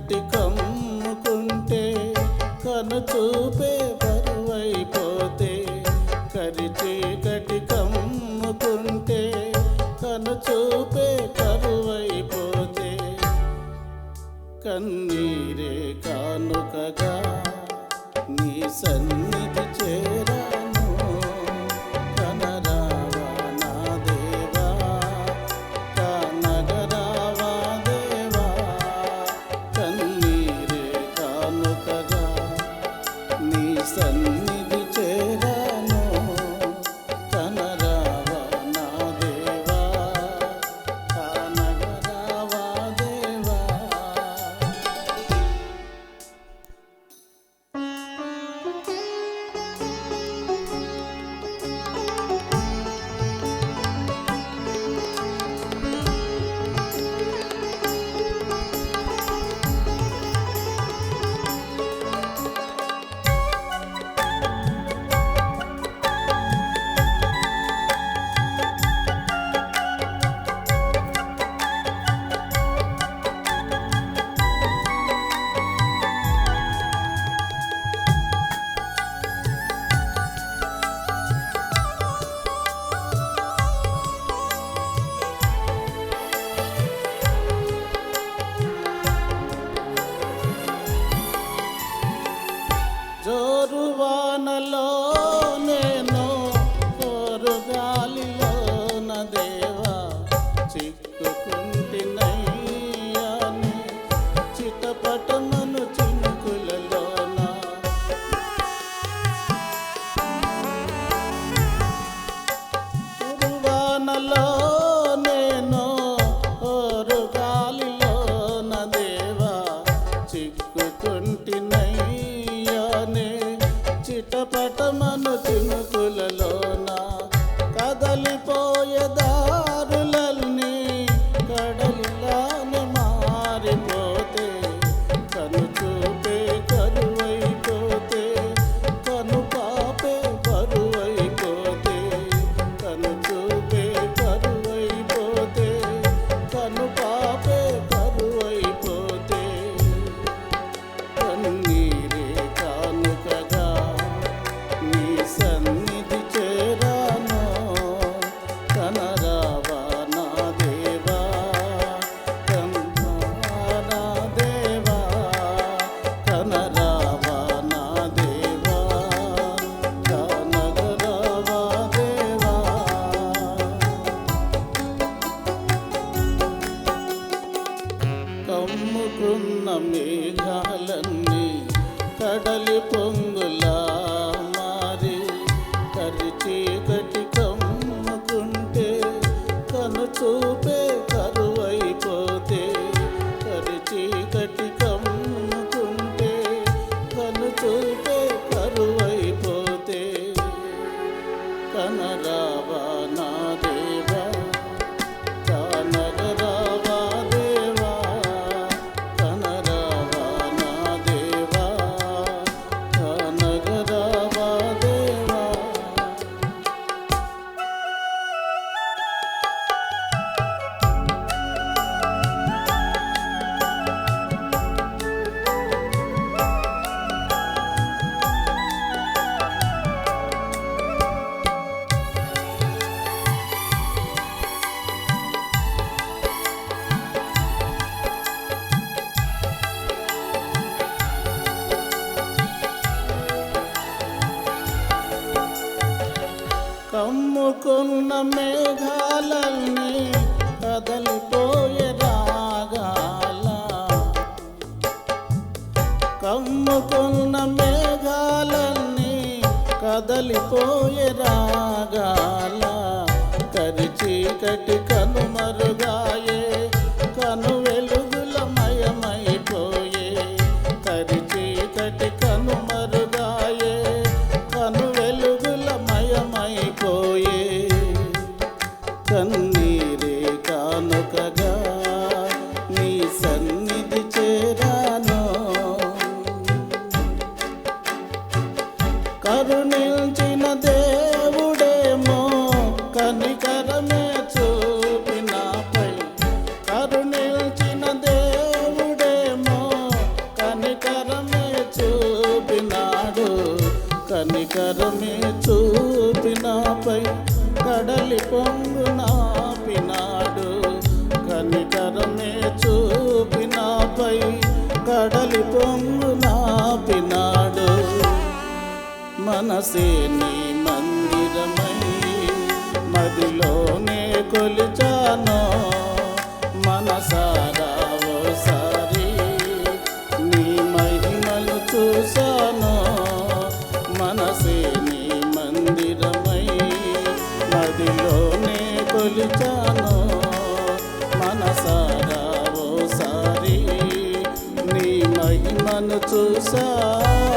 కన్నటి కమ్ముకుంటే కను చూపే బరువైపోతే కరి చీకటి కమ్ముకుంటే కను చూపే కరువైపోతే కన్నీరే కానుకగా నీ సన్ని మేఘాలన్నీ కడలి పొంగుల కొన్న మేఘాలన్నీ కదలిపోయే రాగాల. కమ్ముకున్న మేఘాలన్నీ కదలిపోయే రాగాల. కరిచీకటి కనుమరుగాయే కను వెలుగు కరుణించిన దేవుడేమో కనికరమే చూపినాపై. కనికరమే చూపినాపై కడలి పొంగు నాపినాడు. కడలి పొంగు మనసే నీ మందిరమై మదిలోనే కొలిచాను? మనసారా ఓసారి నీ మహిమలు చూశాను? మనసే నీ మందిరమై మదిలోనే కొలిచాను? మనసారా ఓసారి నీ మహిమను చూశాను